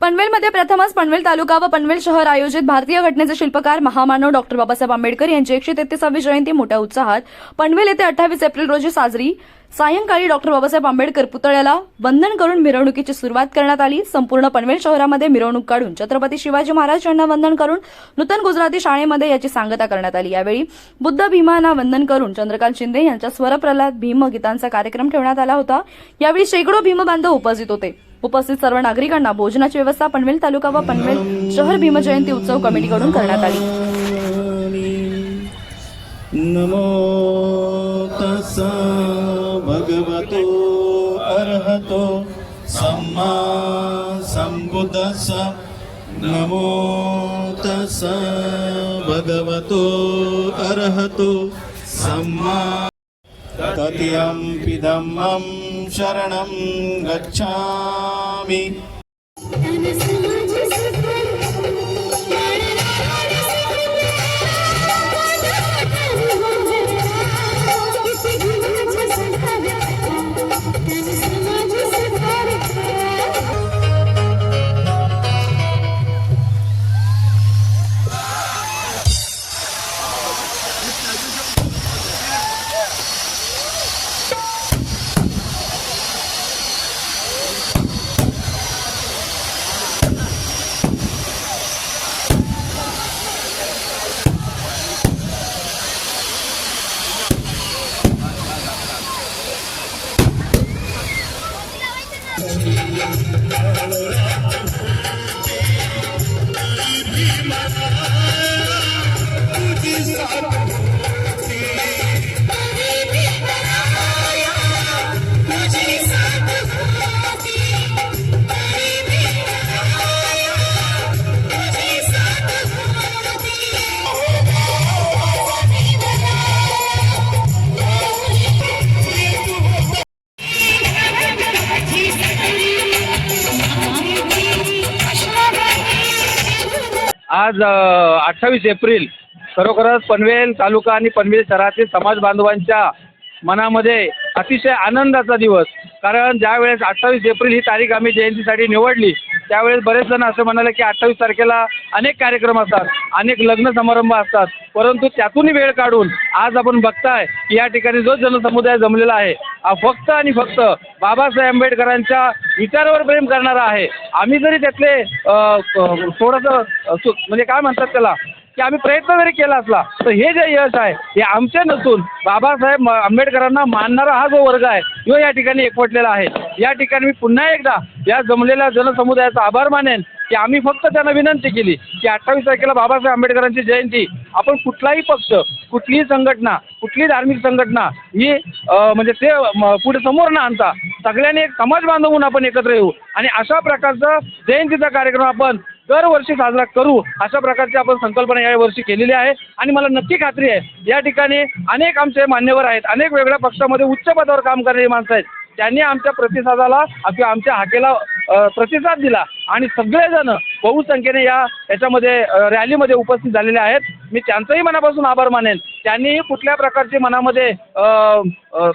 पनवेलमध्ये प्रथमच पनवेल तालुका व पनवेल शहर आयोजित भारतीय घटनेचे शिल्पकार महामानव डॉक्टर बाबासाहेब आंबेडकर यांची एकशे तेहतीसावी जयंती मोठ्या उत्साहात पनवेल येथे अठ्ठावीस एप्रिल रोजी साजरी. सायंकाळी डॉक्टर बाबासाहेब आंबेडकर पुतळ्याला वंदन करून मिरवणुकीची सुरुवात करण्यात आली. संपूर्ण पनवेल शहरामध्ये मिरवणूक काढून छत्रपती शिवाजी महाराज यांना वंदन करून नूतन गुजराती शाळेमध्ये याची सांगता करण्यात आली. यावेळी बुद्ध भीमांना वंदन करून चंद्रकांत शिंदे यांच्या स्वरप्रल्हाद भीम गीतांचा कार्यक्रम ठेवण्यात आला होता. यावेळी शेकडो भीमबांधव उपस्थित होते. उपस्थित सर्व नागरिकांना भोजनाची व्यवस्था पनवेल तालुका व पनवेल शहर भीमजयंती उत्सव कमिटीकडून करण्यात आली. नमो तस भगवतो अर्हतो सम्मा सम्बुद्धस्स नमो तस भगवतो अर्हतो सम्मा ततियम्पिदमं शरणं गच्छामि I'm आज अठ्ठावीस एप्रिल खरोखरच पनवेल तालुका आणि पनवेल शहरातील समाज बांधवांच्या मनामध्ये अतिशय आनंदाचा दिवस. कारण ज्यावेळेस अठ्ठावीस एप्रिल ही तारीख आम्ही जयंतीसाठी निवडली त्यावेळेस बरेच जण असं म्हणाले की अठ्ठावीस तारखेला अनेक कार्यक्रम असतात अनेक लग्न समारंभ असतात. परंतु त्यातूनही वेळ काढून आज आपण बघताय की या ठिकाणी जो जनसमुदाय जमलेला आहे हा फक्त आणि फक्त बाबासाहेब आंबेडकरांच्या विचारावर प्रेम करणारा आहे. आम्ही जरी त्यातले थोडस थोडंसं सु- म्हणजे काय म्हणतात त्याला? की आम्ही प्रयत्न जरी केला असला तर हे जे यश आहे हे आमचे नसून बाबासाहेब आंबेडकरांना मानणारा हा जो वर्ग आहे तो या ठिकाणी एकवटलेला आहे. या ठिकाणी मी पुन्हा एकदा या जमलेल्या जनसमुदायाचा आभार मानेन की आम्ही फक्त त्यांना विनंती केली की अठ्ठावीस तारखेला बाबासाहेब आंबेडकरांची जयंती. आपण कुठलाही पक्ष कुठलीही संघटना कुठली धार्मिक संघटना ही म्हणजे ते पुढे समोर न आणता सगळ्यांनी एक समाज बांधवून आपण एकत्र येऊ. आणि अशा प्रकारचा जयंतीचा कार्यक्रम आपण दरवर्षी साजरा करू अशा प्रकारची आपण संकल्पना या वर्षी केलेली आहे. आणि मला नक्की खात्री आहे या ठिकाणी अनेक आमचे मान्यवर आहेत अनेक वेगळ्या पक्षामध्ये उच्च पदावर काम करणारी माणसं आहेत. त्यांनी आमच्या प्रतिसादाला किंवा आमच्या हाकेला प्रतिसाद दिला. आणि सगळेजण बहुसंख्येने या याच्यामध्ये रॅलीमध्ये उपस्थित झालेले आहेत. मी त्यांचंही मनापासून आभार मानेन. त्यांनी कुठल्या प्रकारची मनामध्ये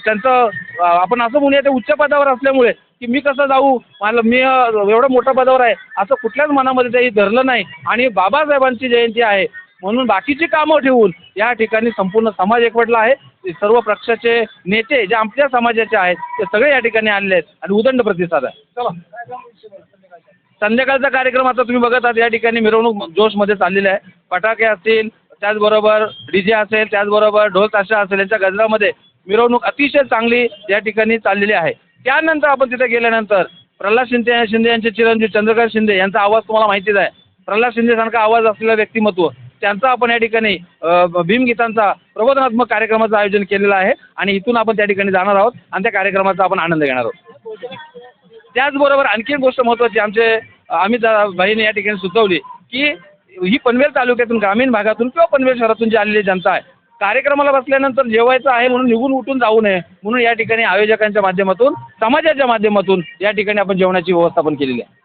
त्यांचं आपण असं म्हणूया ते उच्च पदावर असल्यामुळे की मी कसं जाऊ मला मी एवढं मोठ्या पदावर आहे असं कुठल्याच मनामध्ये काही धरलं नाही. आणि बाबासाहेबांची जयंती आहे म्हणून बाकीची कामं ठेवून या ठिकाणी संपूर्ण समाज एकवटला आहे. सर्व पक्षाचे नेते जे आमच्या समाजाचे आहेत ते सगळे या ठिकाणी आणले आहेत आणि उदंड प्रतिसाद आहे. चला. संध्याकाळचा कार्यक्रम आता तुम्ही बघत आहात या ठिकाणी मिरवणूक जोशमध्ये चाललेली आहे. फटाके असतील त्याचबरोबर डी जे असेल त्याचबरोबर ढोल ताशा असेल यांच्या गजरामध्ये मिरवणूक अतिशय चांगली या ठिकाणी चाललेली आहे. त्यानंतर आपण तिथे गेल्यानंतर प्रल्हाद शिंदे शिंदे यांचे चिरंजीव चंद्रकांत शिंदे यांचा आवाज तुम्हाला माहितीच आहे. प्रल्हाद शिंदेसारखा आवाज असलेला व्यक्तिमत्व त्यांचा आपण या ठिकाणी भीमगीतांचा प्रबोधनात्मक कार्यक्रमाचं आयोजन केलेलं आहे आणि इथून आपण त्या ठिकाणी जाणार आहोत आणि त्या कार्यक्रमाचा आपण आनंद घेणार आहोत. त्याचबरोबर आणखी एक गोष्ट महत्त्वाची आमचे अमित भाईने या ठिकाणी सुचवली की ही पनवेल तालुक्यातून ग्रामीण भागातून किंवा पनवेल शहरातून जी आलेली जनता आहे कार्यक्रमाला बसल्यानंतर जेवायचं आहे म्हणून निघून उठून जाऊ नये म्हणून या ठिकाणी आयोजकांच्या माध्यमातून समाजाच्या माध्यमातून या ठिकाणी आपण जेवणाची व्यवस्थापन केलेली आहे.